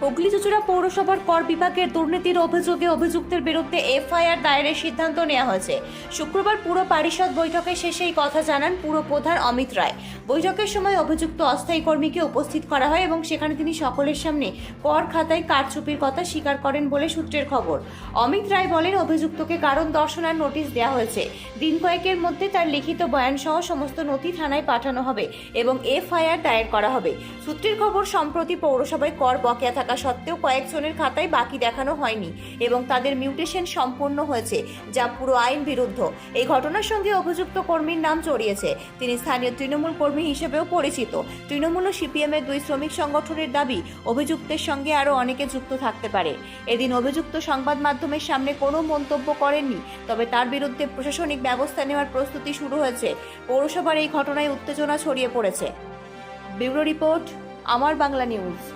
হুগলি চুচুড়া পৌরসভার কর বিভাগের দুর্নীতির অভিযোগে অভিযুক্তের বিরুদ্ধে এফআইআর দায়েরের সিদ্ধান্ত নেওয়া হয়েছে। শুক্রবার পুরো পারিষদ বৈঠকে শেষে এই কথা জানান পুরো প্রধান অমিত রায়। বৈঠকের সময় অভিযুক্ত অস্থায়ী কর্মীকে উপস্থিত করা হয় এবং সেখানে তিনি সকলের সামনে কর খাতায় কারচুপির কথা স্বীকার করেন বলে সূত্রের খবর। অমিত রায় বলেন, অভিযুক্তকে কারণ দর্শনার নোটিশ দেওয়া হয়েছে। দিন কয়েকের মধ্যে তার লিখিত বয়ান সহ সমস্ত নথি থানায় পাঠানো হবে এবং এফআইআর দায়ের করা হবে। সূত্রের খবর, সম্প্রতি পৌরসভায় কর বকেয়া থাকা সত্ত্বেও কয়েকজনের খাতায় বাকি দেখানো হয়নি এবং তাদের মিউটেশন সম্পূর্ণ হয়েছে, যা পুরো আইন বিরুদ্ধ। এই ঘটনার সঙ্গে অভিযুক্ত কর্মীর নাম জড়িয়েছে। তিনি স্থানীয় তৃণমূল কর্মী হিসেবেও পরিচিত। তৃণমূল ও সিপিএমের দুই শ্রমিক সংগঠনের দাবি, অভিযুক্তের সঙ্গে আরও অনেকে যুক্ত থাকতে পারে। এদিন অভিযুক্ত সংবাদ মাধ্যমের সামনে কোনো মন্তব্য করেননি, তবে তার বিরুদ্ধে প্রশাসনিক ব্যবস্থা নেওয়ার প্রস্তুতি শুরু হয়েছে। পৌরসভার এই ঘটনায় উত্তেজনা ছড়িয়ে পড়েছে। ব্যুরো রিপোর্ট, আমার বাংলা নিউজ।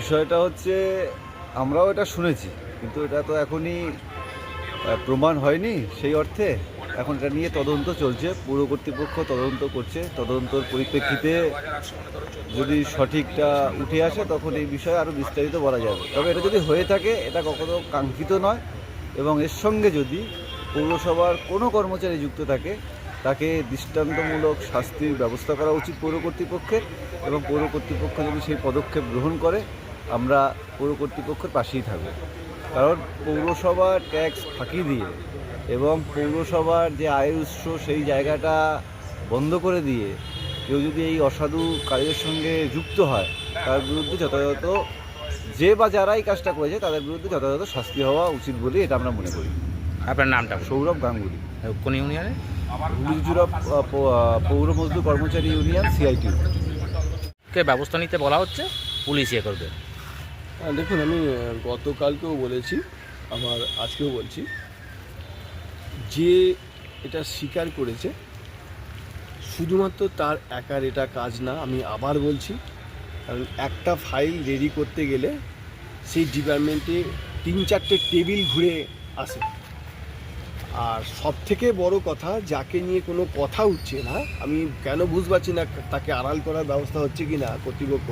বিষয়টা হচ্ছে, আমরাও এটা শুনেছি, কিন্তু এটা তো এখনই প্রমাণ হয়নি সেই অর্থে। এখন এটা নিয়ে তদন্ত চলছে, পুর কর্তৃপক্ষ তদন্ত করছে। তদন্তর পরিপ্রেক্ষিতে যদি সঠিকটা উঠে আসে, তখন এই বিষয়ে আরও বিস্তারিত বলা যাবে। তবে এটা যদি হয়ে থাকে, এটা কখনো কাঙ্ক্ষিত নয়। এবং এর সঙ্গে যদি পৌরসভার কোনো কর্মচারী যুক্ত থাকে, তাকে দৃষ্টান্তমূলক শাস্তির ব্যবস্থা করা উচিত পৌর কর্তৃপক্ষের। এবং পৌর কর্তৃপক্ষ যদি সেই পদক্ষেপ গ্রহণ করে আমরা পৌর কর্তৃপক্ষের পাশেই থাকব। কারণ পৌরসভা ট্যাক্স ফাঁকি দিয়ে এবং পৌরসভার যে আয়ের উৎস সেই জায়গাটা বন্ধ করে দিয়ে কেউ যদি এই অসাধু কাজের সঙ্গে যুক্ত হয় তার বিরুদ্ধে যথাযথ যে বা যারাই কাজটা করেছে তাদের বিরুদ্ধে যথাযথ শাস্তি হওয়া উচিত বলে এটা আমরা মনে করি। আপনার নামটা? সৌরভ গাঙ্গুলি। কোন ইউনিয়নে? পৌর মজদুর কর্মচারী ইউনিয়ন সিআইটি। কে ব্যবস্থা নিতে বলা হচ্ছে? পুলিশ ইয়ে করবে। হ্যাঁ, দেখুন, আমি গতকালকেও বলেছি, আমার আজকেও বলছি, যে এটা স্বীকার করেছে, শুধুমাত্র তার একার এটা কাজ না, আমি আবার বলছি, কারণ একটা ফাইল রেডি করতে গেলে সেই ডিপার্টমেন্টে তিন চারটে টেবিল ঘুরে আসে। আর সব থেকে বড় কথা, যাকে নিয়ে কোনো কথা উঠছে না, আমি কেন বুঝ পারছি না, তাকে আড়াল করার ব্যবস্থা হচ্ছে কি না কর্তৃপক্ষ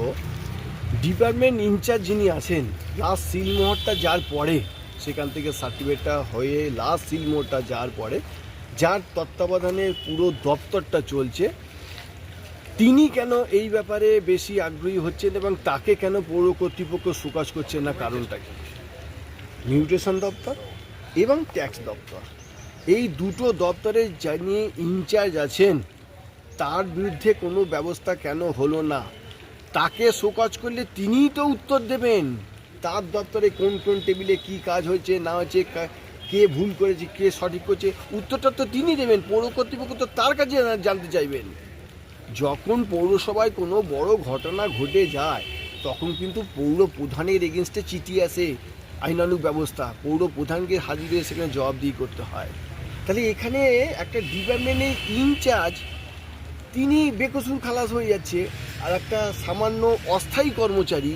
ডিপার্টমেন্ট ইনচার্জ যিনি আছেন লাস্ট সিলমোহরটা যার পরে, সেখান থেকে সার্টিফিকেটটা হয়ে লাস্ট সিলমোহরটা যার পরে, যার তত্ত্বাবধানে পুরো দপ্তরটা চলছে। তিনি কেন এই ব্যাপারে বেশি আগ্রহী হচ্ছেন এবং তাকে কেন পৌর কর্তৃপক্ষ সুকাশ করছেন না কারণটা কি? মিউটেশন দপ্তর এবং ট্যাক্স দপ্তর। এই দুটো দপ্তরে যিনি ইনচার্জ আছেন, তার বিরুদ্ধে কোনো ব্যবস্থা কেন হলো না? তাকে শোকজ করলে তিনিই তো উত্তর দেবেন। তার দপ্তরে কোন কোন টেবিলে কি কাজ হয়েছে, না হয়েছে, কে ভুল করেছে, কে সঠিক করছে, উত্তরটা তো তিনি দেবেন। পৌর কর্তৃপক্ষ তো তার কাছে জানা- জানতে চাইবেন। যখন পৌরসভায় কোনো বড় ঘটনা ঘটে যায়, তখন কিন্তু পৌর প্রধানের এগেনস্টে চিঠি আসে। আইনানুগ ব্যবস্থা, পৌর প্রধানকে হাজির সেখানে জবাবদিহি করতে হয়। তাহলে এখানে একটা ডিপার্টমেন্টের ইনচার্জ তিনি বেকসুর খালাস হয়ে যাচ্ছে, আর একটা সামান্য অস্থায়ী কর্মচারী,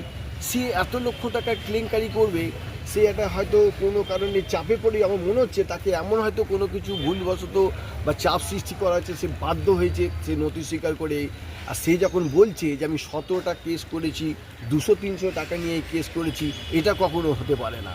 সে এত লক্ষ টাকা কেলেঙ্কারি করবে, সে একটা হয়তো কোনো কারণে চাপে পড়ে, আমার মনে হচ্ছে তাকে এমন হয়তো কোনো কিছু ভুলবশত বা চাপ সৃষ্টি করা হচ্ছে, সে বাধ্য হয়েছে, সে নথি স্বীকার করে। আর সে যখন বলছে যে আমি সতেরোটা কেস করেছি, দুশো তিনশো টাকা নিয়ে কেস করেছি, এটা কখনো হতে পারে না।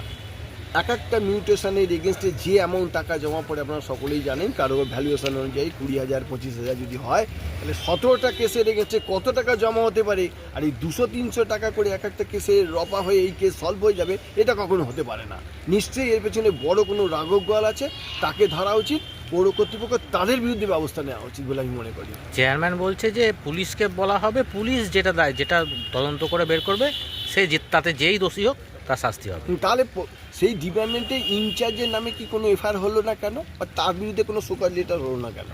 এক একটা মিউটেশনের এগেনস্টে যে অ্যামাউন্ট টাকা জমা পড়ে আপনারা সকলেই জানেন, কারও ভ্যালুয়েশন অনুযায়ী কুড়ি হাজার, পঁচিশ হাজার যদি হয়, তাহলে সতেরোটা কেসের এগেনস্টে কত টাকা জমা হতে পারে? আর এই দুশো, তিনশো টাকা করে এক একটা কেসে রপা হয়ে এই কেস সলভ হয়ে যাবে, এটা কখনো হতে পারে না। নিশ্চয়ই এর পেছনে বড় কোনো রাঘব গোয়াল আছে, তাকে ধরা উচিত, পৌর কর্তৃপক্ষ তাদের বিরুদ্ধে ব্যবস্থা নেওয়া উচিত বলে আমি মনে করি। চেয়ারম্যান বলছে যে পুলিশকে বলা হবে, পুলিশ যেটা দেয়, যেটা তদন্ত করে বের করবে, সে তাতে যেই দোষী হোক তার শাস্তি হবে। তাহলে সেই ডিপার্টমেন্টে ইনচার্জের নামে কি কোনো এফআইআর হলো না কেন? বা তার বিরুদ্ধে কোনো সুপার লেটার হলো না কেন?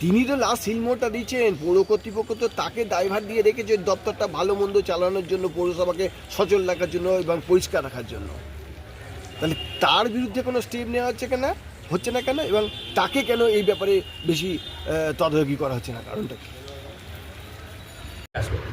তিনি তো লাস্ট সিলমোটা দিচ্ছেন পৌর কর্তৃপক্ষ তো তাকে ড্রাইভার দিয়ে রেখেছে দপ্তরটা ভালো মন্দ চালানোর জন্য, পৌরসভাকে সচল রাখার জন্য এবং পরিষ্কার রাখার জন্য। তাহলে তার বিরুদ্ধে কোনো স্টেপ নেওয়া হচ্ছে কেন? হচ্ছে না কেন? এবং তাকে কেন এই ব্যাপারে বেশি তদারকি করা হচ্ছে না? কারণটা কি?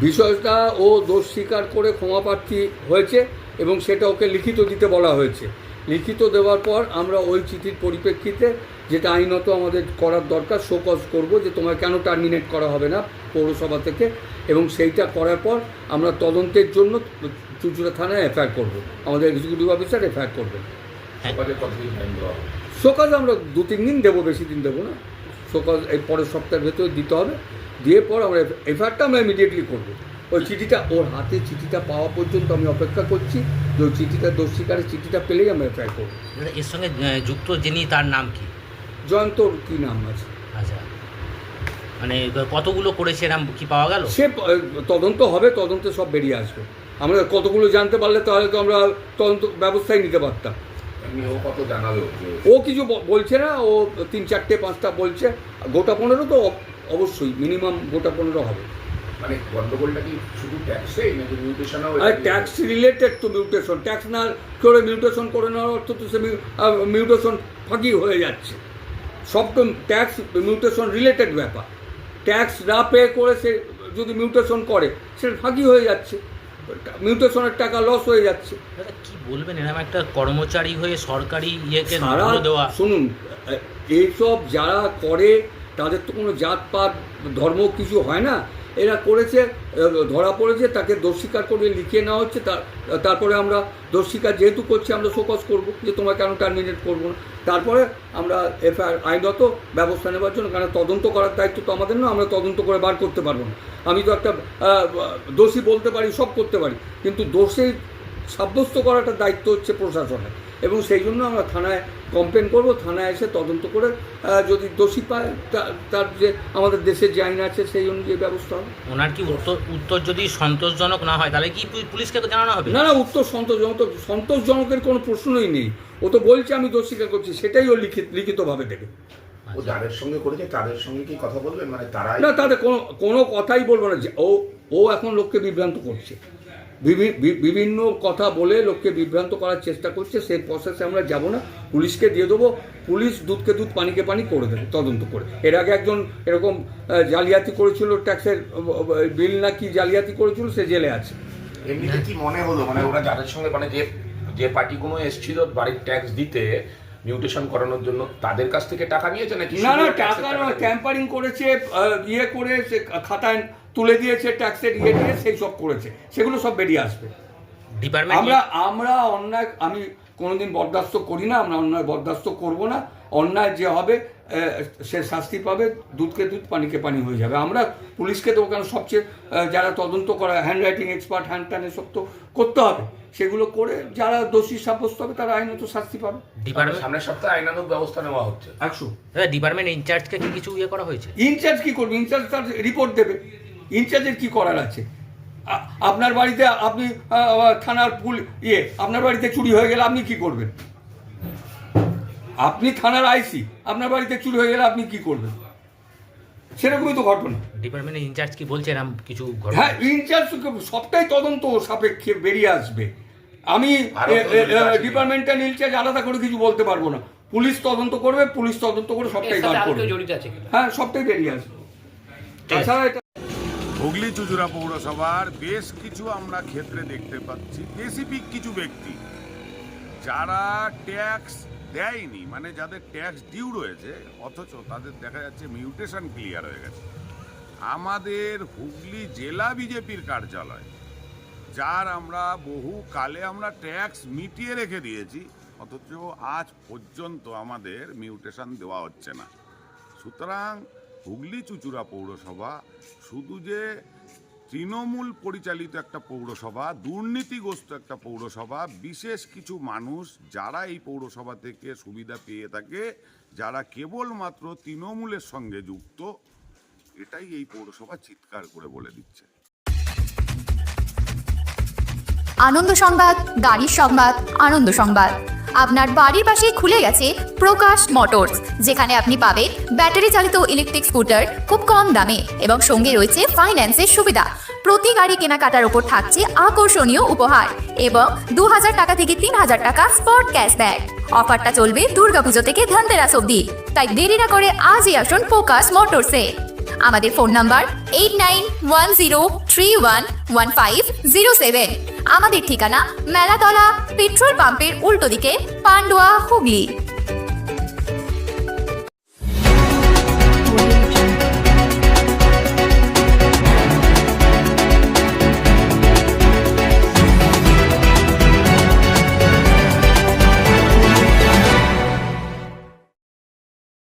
বিষয়টা ও দোষ স্বীকার করে ক্ষমাপ্রার্থী হয়েছে এবং সেটা ওকে লিখিত দিতে বলা হয়েছে। লিখিত দেওয়ার পর আমরা ওই চিঠির পরিপ্রেক্ষিতে যেটা আইনত আমাদের করার দরকার শোকজ করব যে তোমার কেন টার্মিনেট করা হবে না পৌরসভা থেকে এবং সেইটা করার পর আমরা তদন্তের জন্য চুচুড়া থানায় এফআইআর করব। আমাদের এক্সিকিউটিভ অফিসার এফআইআর করবেন। শোকাজ আমরা দু তিন দিন দেবো বেশি দিন দেবো না। শোকাজ এই পরের সপ্তাহের ভেতরে দিতে হবে। দিয়ে পর আমরা এফআইআরটা আমরা ইমিডিয়েটলি করব। ওই চিঠিটা ওর হাতে চিঠিটা পাওয়া পর্যন্ত আমি অপেক্ষা করছি। যে ওই চিঠিটা দোষ স্বীকারের চিঠিটা পেলেই আমরা এফআইআর করব। দাদা, এর সঙ্গে যুক্ত যিনি তার নাম কি? জয়ন্তর কী নাম আছে? আচ্ছা। মানে কতগুলো করেছে এরম কি পাওয়া গেল? সে তদন্ত হবে তদন্তে সব বেরিয়ে আসবে। আমরা কতগুলো জানতে পারলে তাহলে তো আমরা তদন্ত ব্যবস্থাই নিতে পারতাম। ও কত জানালো ও কিছু ব- বলছে না ও তিন চারটে পাঁচটা বলছে। গোটা পনেরো তো অবশ্যই মিনিমাম গোটা পনেরো হবে। মানে গন্ডগোলটা কি শুধু ট্যাক্সে নাকি মিউটেশনও আর tax related to mutation tax না করে মিউটেশন করে নেওয়ার অর্থ তো সে মিউটেশন ফাঁকি হয়ে যাচ্ছে। সব তো ট্যাক্স মিউটেশন রিলেটেড ব্যাপার। ট্যাক্স না পে করে সে যদি মিউটেশন করে সেটা ফাঁকি হয়ে যাচ্ছে। মিউটেশনের টাকা লস হয়ে যাচ্ছে। দাদা কি বলবেন? এরকম একটা কর্মচারী হয়ে সরকারি ইয়েকে দেওয়া। শুনুন এইসব যারা করে তাদের তো কোনো জাতপাত ধর্ম কিছু হয় না। এরা করেছে, ধরা পড়েছে, তাকে দোষ স্বীকার করে লিখিয়ে নেওয়া হচ্ছে, তার, তারপরে আমরা দোষ স্বীকার যেহেতু করছি, আমরা শোকজ করব যে তোমার কেন টার্মিনেট করব না। তারপরে আমরা এফআইআর, আইনত ব্যবস্থা নেওয়ার জন্য, কারণ তদন্ত করার দায়িত্ব তো আমাদের না, আমরা তদন্ত করে বার করতে পারব না। আমি তো একটা দোষী বলতে পারি, সব করতে পারি, কিন্তু দোষে সাব্যস্ত করাটা দায়িত্ব হচ্ছে প্রশাসনের। এবং সেই জন্য আমরা থানায় কমপ্লেন করব থানায় এসে তদন্ত করে যদি দোষী পায় তার যে আমাদের দেশের যে আইন আছে সেই অনুযায়ী ব্যবস্থা হবে। ওনার কি উত্তর উত্তর যদি সন্তোষজনক না হয় তাহলে কি পুলিশকে জানানো হবে? না না উত্তর সন্তোষজনক তো সন্তোষজনকের কোনো প্রশ্নই নেই। ও তো বলছে আমি দোষ স্বীকার করছি। সেটাই ও লিখিত লিখিতভাবে দেবে। ও যাদের সঙ্গে করেছে তাদের সঙ্গে কি কথা বলবেন মানে তারাই না তাদের কোনো কোনো কথাই বলব না। যে ও ও এখন লোককে বিভ্রান্ত করছে। বিভিন্ন কথা বলে লোককে বিভ্রান্ত করার চেষ্টা করছে, সেই প্রসেসে আমরা যাব না। পুলিশকে দিয়ে দেবো, পুলিশ দুধকে দুধ, পানিকে পানি করে দেবে, তদন্ত করে। এর আগে একজন এরকম জালিয়াতি করেছিল ট্যাক্সের বিল না কি জালিয়াতি করেছিল, সে জেলে আছে। এমনিতে কি মনে হলো? মানে ওরা যাদের সঙ্গে মানে যে যে পার্টিগুলো এসেছিল বাড়ির ট্যাক্স দিতে মিউটেশন করানোর জন্য তাদের কাছ থেকে টাকা নিয়েছে নাকি? না না টাকা নয় দিয়েছে? ক্যাম্পারিং করেছে ইয়ে করে সে খাতায় তুলে দিয়েছে ট্যাক্সের ইয়ে দিয়ে সেই সব করেছে। সেগুলো সব বেরিয়ে আসবে। আমরা আমরা অন্যায় আমি কোনোদিন বরদাস্ত করি না আমরা অন্যায় বরদাস্ত করব না। অন্যায় যে হবে সে শাস্তি পাবে দুধকে দুধ পানিকে পানি হয়ে যাবে। আমরা পুলিশকে তো ওখানে সবচেয়ে যারা তদন্ত করা হ্যান্ড রাইটিং এক্সপার্ট হ্যান্ড ট্যান এসব তো করতে হবে। সেগুলো করে যারা দোষী সাব্যস্ত হবে তারা আইনত শাস্তি পাবে। ডিপার্টমেন্ট সামনের সপ্তাহে আইনানুগ ব্যবস্থা নেওয়া হচ্ছে। একশো। দাদা ডিপার্টমেন্ট ইনচার্জকে কি কিছু ইয়ে করা হয়েছে? ইনচার্জ কি করবে? ইনচার্জ তার রিপোর্ট দেবে। ইনচার্জের কি করার আছে? আপনার বাড়িতে আপনি থানার পুল ইয়ে আপনার বাড়িতে চুরি হয়ে গেলে আপনি কি করবেন? আপনি থানার আইসি আপনার বাড়িতে চুরি হয়ে গেলে আপনি কি করবেন? সেরকমই তো ঘটনা। ডিপার্টমেন্টের ইনচার্জ কি বলছে এরকম কিছু ঘটনা? হ্যাঁ ইনচার্জ সবটাই তদন্ত সাপেক্ষে বেরিয়ে আসবে। আমি ডিপার্টমেন্টাল ইনচার্জ আলাদা করে কিছু বলতে পারব না। পুলিশ তদন্ত করবে পুলিশ তদন্ত করে সবটাই বার করবে। হ্যাঁ সবটাই বেরিয়ে আসবে। তাছাড়া এটা হুগলি চুচুড়া পৌরসভার বেশ কিছু আমরা ক্ষেত্রে দেখতে পাচ্ছি। স্পেসিফিক কিছু ব্যক্তি যারা ট্যাক্স দেয়নি মানে যাদের ট্যাক্স ডিউ রয়েছে অথচ তাদের দেখা যাচ্ছে মিউটেশন ক্লিয়ার হয়ে গেছে। আমাদের হুগলি জেলা বিজেপির কার্যালয় যার আমরা বহু কালে আমরা ট্যাক্স মিটিয়ে রেখে দিয়েছি, অথচ আজ পর্যন্ত আমাদের মিউটেশন দেওয়া হচ্ছে না। সুতরাং হুগলি চুচুড়া পৌরসভা শুধু যে তৃণমূল পরিচালিত একটা পৌরসভা, দুর্নীতিগ্রস্ত একটা পৌরসভা, বিশেষ কিছু মানুষ যারা এই পৌরসভা থেকে সুবিধা পেয়ে থাকে, যারা কেবলমাত্র তৃণমূলের সঙ্গে যুক্ত, এটাই এই পৌরসভা চিৎকার করে বলে দিচ্ছে। আনন্দ সংবাদ, গাড়ির সংবাদ, আনন্দ সংবাদ। আপনার বাড়ির পাশে খুলে গেছে প্রকাশ মোটরস, যেখানে আপনি পাবেন ব্যাটারি চালিত ইলেকট্রিক স্কুটার খুব কম দামে এবং সঙ্গে রয়েছে ফাইন্যান্সের সুবিধা। প্রতি গাড়ি কেনাকাটার উপর থাকছে আকর্ষণীয় উপহার এবং দু হাজার টাকা থেকে তিন হাজার টাকা স্পট ক্যাশব্যাক অফারটা চলবে দুর্গাপুজো থেকে ধনতেরাস অবধি। তাই দেরি না করে আজই আসুন ফোকাস মোটরসে। আমাদের phone number eight nine one zero three one one five zero seven আমাদের ঠিকানা মেলাতলা পেট্রোল পাম্পের উল্টো দিকে পান্ডুয়া হুগলি।